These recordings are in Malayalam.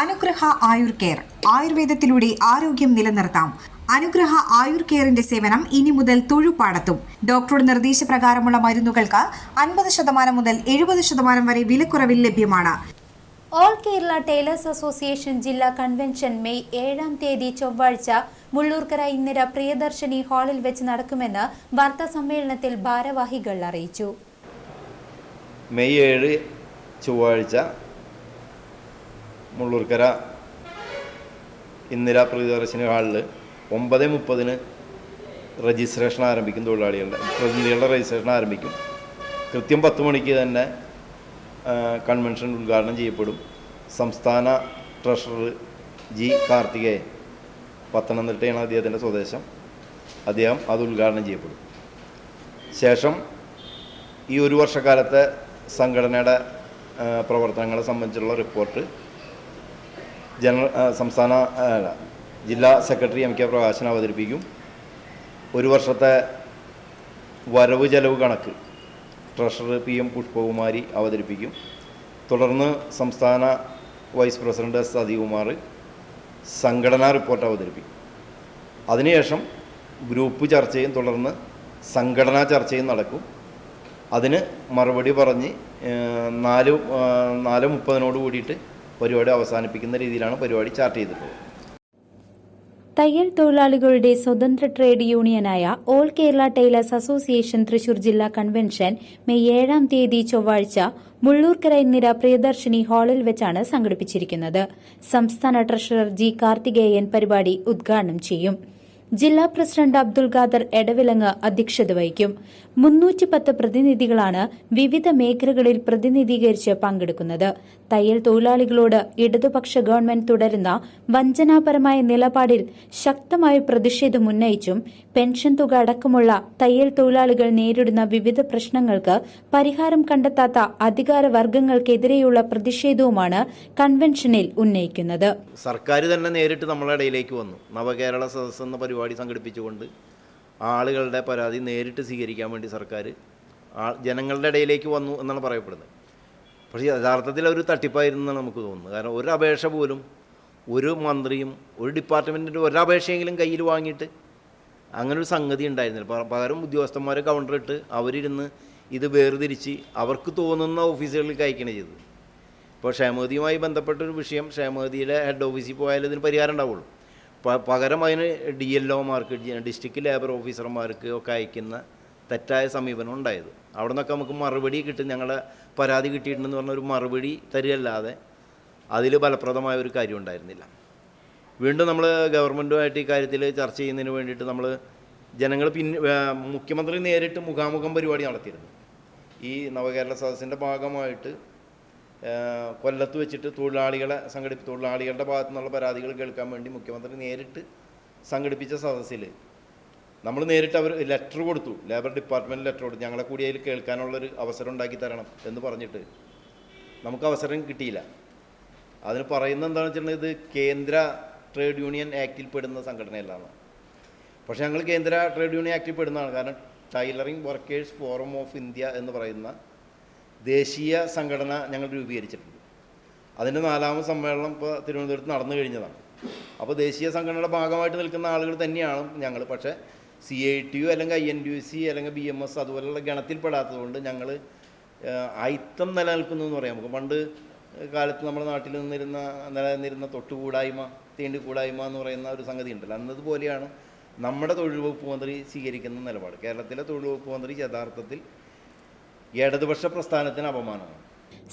അനുഗ്രഹ ആയുർ കെയർ. ആയുർവേദത്തിലൂടെ ആരോഗ്യം നിലനിർത്താം. അനുഗ്രഹ ആയുർ കെയറിന്റെ സേവനം ഇനി മുതൽ തൊഴുപാടത്തും. ഡോക്ടറുടെ നിർദ്ദേശപ്രകാരമുള്ള മരുന്നുകൾക്ക് അൻപത് ശതമാനം മുതൽ എഴുപത് ശതമാനം വരെ വിലക്കുറവിൽ ലഭ്യമാണ്. ഓൾ കേരള ടൈലേഴ്സ് അസോസിയേഷൻ ജില്ലാ കൺവെൻഷൻ മെയ് ഏഴാം തീയതി ചൊവ്വാഴ്ച മുള്ളൂർക്കര ഇന്ദിര പ്രിയദർശിനി ഹാളിൽ വെച്ച് നടക്കുമെന്ന് വാർത്താ സമ്മേളനത്തിൽ ഭാരവാഹികൾ അറിയിച്ചു. മെയ് ഏഴ് ചൊവ്വാഴ്ച മുള്ളൂർക്കര ഇന്ദിരാ പ്രിയദർശിനി ഹാളിൽ ഒമ്പത് മുപ്പതിന് രജിസ്ട്രേഷൻ ആരംഭിക്കും തൊഴിലാളികളുടെ പ്രതിനിധികളുടെ രജിസ്ട്രേഷൻ ആരംഭിക്കും. കൃത്യം പത്ത് മണിക്ക് തന്നെ കൺവെൻഷൻ ഉദ്ഘാടനം ചെയ്യപ്പെടും. സംസ്ഥാന ട്രഷറർ ജി കാർത്തികേയൻ പത്തനംതിട്ടയാണ് അദ്ദേഹത്തിന്റെ സ്വദേശം. അദ്ദേഹം അത് ഉദ്ഘാടനം ചെയ്യപ്പെടും. ശേഷം ഈ ഒരു വർഷക്കാലത്തെ സംഘടനയുടെ പ്രവർത്തനങ്ങളെ സംബന്ധിച്ചുള്ള റിപ്പോർട്ട് ജനറൽ സംസ്ഥാന ജില്ലാ സെക്രട്ടറി എം കെ പ്രകാശൻ അവതരിപ്പിക്കും. ഒരു വർഷത്തെ വരവ് ചെലവ് കണക്ക് ട്രഷറർ പി എം പുഷ്പകുമാരി അവതരിപ്പിക്കും. തുടർന്ന് സംസ്ഥാന വൈസ് പ്രസിഡന്റ് എസ് സതികുമാർ സംഘടനാ റിപ്പോർട്ട് അവതരിപ്പിക്കും. അതിനുശേഷം ഗ്രൂപ്പ് ചർച്ചയും തുടർന്ന് സംഘടനാ ചർച്ചയും നടക്കും. അതിന് മറുപടി പറഞ്ഞ് നാല് നാല് മുപ്പതിനോട് കൂടിയിട്ട് പരിപാടി അവസാനിപ്പിക്കുന്ന രീതിയിലാണ് പരിപാടി ചാർട്ട് ചെയ്തിട്ടുള്ളത്. തയ്യൽ തൊഴിലാളികളുടെ സ്വതന്ത്ര trade യൂണിയനായ all Kerala tailors association Thrissur ജില്ലാ കൺവെൻഷൻ മെയ് ഏഴാം തീയതി ചൊവ്വാഴ്ച മുള്ളൂർക്കര ഇന്ദിര പ്രിയദർശിനി ഹാളിൽ വെച്ചാണ് സംഘടിപ്പിച്ചിരിക്കുന്നത്. സംസ്ഥാന ട്രഷറർ ജി കാർത്തികേയൻ പരിപാടി ഉദ്ഘാടനം ചെയ്യും. ജില്ലാ പ്രസിഡന്റ് അബ്ദുൽ ഖാദർ എടവിലങ്ങ് അധ്യക്ഷത വഹിക്കും. മുന്നൂറ്റി പത്ത് പ്രതിനിധികളാണ് വിവിധ മേഖലകളിൽ പ്രതിനിധീകരിച്ച് പങ്കെടുക്കുന്നത്. തയ്യൽ തൊഴിലാളികളോട് ഇടതുപക്ഷ ഗവൺമെന്റ് തുടരുന്ന വഞ്ചനാപരമായ നിലപാടിൽ ശക്തമായ പ്രതിഷേധം ഉന്നയിച്ചും പെൻഷൻ തുക അടക്കമുള്ള തയ്യൽ തൊഴിലാളികൾ നേരിടുന്ന വിവിധ പ്രശ്നങ്ങൾക്ക് പരിഹാരം കണ്ടെത്താത്ത അധികാര വർഗങ്ങൾക്കെതിരെയുള്ള പ്രതിഷേധവുമാണ് കൺവെൻഷനിൽ ഉന്നയിക്കുന്നത്. സർക്കാർ തന്നെ നേരിട്ട് നമ്മുടെ ഇടയിലേക്ക് വന്നു. നവകേരള സദസ്സ് എന്ന പരിപാടി സംഘടിപ്പിച്ചുകൊണ്ട് ആളുകളുടെ പരാതി നേരിട്ട് സ്വീകരിക്കാൻ വേണ്ടി സർക്കാർ ജനങ്ങളുടെ ഇടയിലേക്ക് വന്നു എന്നാണ് പറയപ്പെടുന്നത്. പക്ഷേ യഥാർത്ഥത്തിൽ ഒരു തട്ടിപ്പായിരുന്നു എന്നാണ് നമുക്ക് തോന്നുന്നത്. കാരണം ഒരു അപേക്ഷ പോലും ഒരു മന്ത്രിയും ഒരു ഡിപ്പാർട്ട്മെന്റിന്റെ ഒരു കയ്യിൽ വാങ്ങിയിട്ട് അങ്ങനെ ഒരു സംഗതി ഉണ്ടായിരുന്നില്ല. പകരം ഉദ്യോഗസ്ഥന്മാരെ കൗണ്ടറിട്ട് അവരിരുന്ന് ഇത് വേർതിരിച്ച് അവർക്ക് തോന്നുന്ന ഓഫീസുകളിലേക്ക് അയക്കണേ ചെയ്തത്. ഇപ്പോൾ ക്ഷേമതിയുമായി ബന്ധപ്പെട്ടൊരു വിഷയം ക്ഷേമതിയുടെ ഹെഡ് ഓഫീസിൽ പോയാൽ ഇതിന് പരിഹാരം ഉണ്ടാവുള്ളൂ. പകരം അതിന് ഡി എൽ ഒമാർക്ക് ഡിസ്ട്രിക്ട് ലേബർ ഓഫീസർമാർക്ക് ഒക്കെ അയക്കുന്ന തെറ്റായ സമീപനം ഉണ്ടായത്. അവിടെ നിന്നൊക്കെ നമുക്ക് മറുപടി കിട്ടും ഞങ്ങളെ പരാതി കിട്ടിയിട്ടുണ്ടെന്ന് പറഞ്ഞ ഒരു മറുപടി തരികയല്ലാതെ അതിൽ ഫലപ്രദമായ ഒരു കാര്യം ഉണ്ടായിരുന്നില്ല. വീണ്ടും നമ്മൾ ഗവൺമെന്റുമായിട്ട് ഈ കാര്യത്തിൽ ചർച്ച ചെയ്യുന്നതിന് വേണ്ടിയിട്ട് നമ്മൾ ജനങ്ങൾ പിന്നെ മുഖ്യമന്ത്രി നേരിട്ട് മുഖാമുഖം പരിപാടി നടത്തിയിരുന്നു. ഈ നവകേരള സദസ്സിന്റെ ഭാഗമായിട്ട് കൊല്ലത്ത് വെച്ചിട്ട് തൊഴിലാളികളെ സംഘടിപ്പി തൊഴിലാളികളുടെ ഭാഗത്തു നിന്നുള്ള പരാതികൾ കേൾക്കാൻ വേണ്ടി മുഖ്യമന്ത്രി നേരിട്ട് സംഘടിപ്പിച്ച സദസ്സിൽ നമ്മൾ നേരിട്ട് അവർ ലെറ്റർ കൊടുത്തു. ലേബർ ഡിപ്പാർട്ട്മെന്റ് ലെറ്റർ കൊടുത്തു. ഞങ്ങളെ കൂടി അതിൽ കേൾക്കാനുള്ളൊരു അവസരം ഉണ്ടാക്കി തരണം എന്ന് പറഞ്ഞിട്ട് നമുക്ക് അവസരം കിട്ടിയില്ല. അതിന് പറയുന്നത് എന്താണെന്ന് വെച്ചിട്ടുണ്ടെങ്കിൽ ഇത് കേന്ദ്ര ട്രേഡ് യൂണിയൻ ആക്റ്റിൽ പെടുന്ന സംഘടനയല്ലാണ് പക്ഷേ ഞങ്ങൾ കേന്ദ്ര ട്രേഡ് യൂണിയൻ ആക്റ്റിൽ പെടുന്നതാണ്. കാരണം tailoring workers forum of India എന്ന് പറയുന്ന ദേശീയ സംഘടന ഞങ്ങൾ രൂപീകരിച്ചിട്ടുണ്ട്. അതിന്റെ നാലാമത് സമ്മേളനം ഇപ്പോൾ തിരുവനന്തപുരത്ത് നടന്നു കഴിഞ്ഞതാണ്. അപ്പോൾ ദേശീയ സംഘടനയുടെ ഭാഗമായിട്ട് നിൽക്കുന്ന ആളുകൾ തന്നെയാണ് ഞങ്ങൾ. പക്ഷേ സി ഐ ടി യു അല്ലെങ്കിൽ ഐ എൻ ഡി സി അല്ലെങ്കിൽ ബി എം എസ് അതുപോലെയുള്ള ഗണത്തിൽപ്പെടാത്തതുകൊണ്ട് ഞങ്ങൾ അയിത്തം നിലനിൽക്കുന്നു എന്ന് പറയാം. നമുക്ക് പണ്ട് കാലത്ത് നമ്മുടെ നാട്ടിൽ നിന്നിരുന്ന നിലനിന്നിരുന്ന തൊട്ടുകൂടായ്മ തീണ്ടി കൂടായ്മ എന്ന് പറയുന്ന ഒരു സംഗതി ഉണ്ടല്ലോ. അന്നതുപോലെയാണ് നമ്മുടെ തൊഴിൽ വകുപ്പ് മന്ത്രി സ്വീകരിക്കുന്ന നിലപാട്. കേരളത്തിലെ തൊഴിൽ വകുപ്പ് മന്ത്രി യഥാർത്ഥത്തിൽ ഇടതുപക്ഷ പ്രസ്ഥാനത്തിന് അപമാനമാണ്.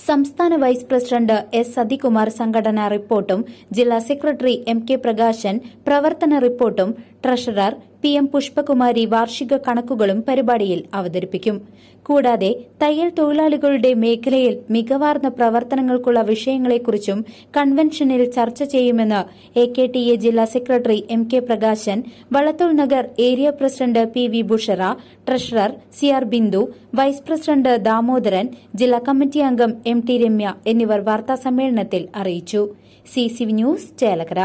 സംസ്ഥാന വൈസ് പ്രസിഡന്റ് എസ് സതികുമാർ സംഘടനാ റിപ്പോർട്ടും ജില്ലാ സെക്രട്ടറി എം കെ പ്രകാശൻ പ്രവർത്തന റിപ്പോർട്ടും ട്രഷറർ പി എം പുഷ്പകുമാരി വാർഷിക കണക്കുകളും പരിപാടിയിൽ അവതരിപ്പിക്കും. കൂടാതെ തയ്യൽ തൊഴിലാളികളുടെ മേഖലയിൽ മികവാർന്ന പ്രവർത്തനങ്ങൾക്കുള്ള വിഷയങ്ങളെക്കുറിച്ചും കൺവെൻഷനിൽ ചർച്ച ചെയ്യുമെന്ന് എ കെ ടി എ ജില്ലാ secretary M K Prakashan Valathur Nagar area president P V Bushara treasurer C R Bindu vice president Damodaran ജില്ലാ കമ്മിറ്റി അംഗം എം ടി രമ്യ എന്നിവർ വാർത്താസമ്മേളനത്തിൽ അറിയിച്ചു. C C news Chelakkara.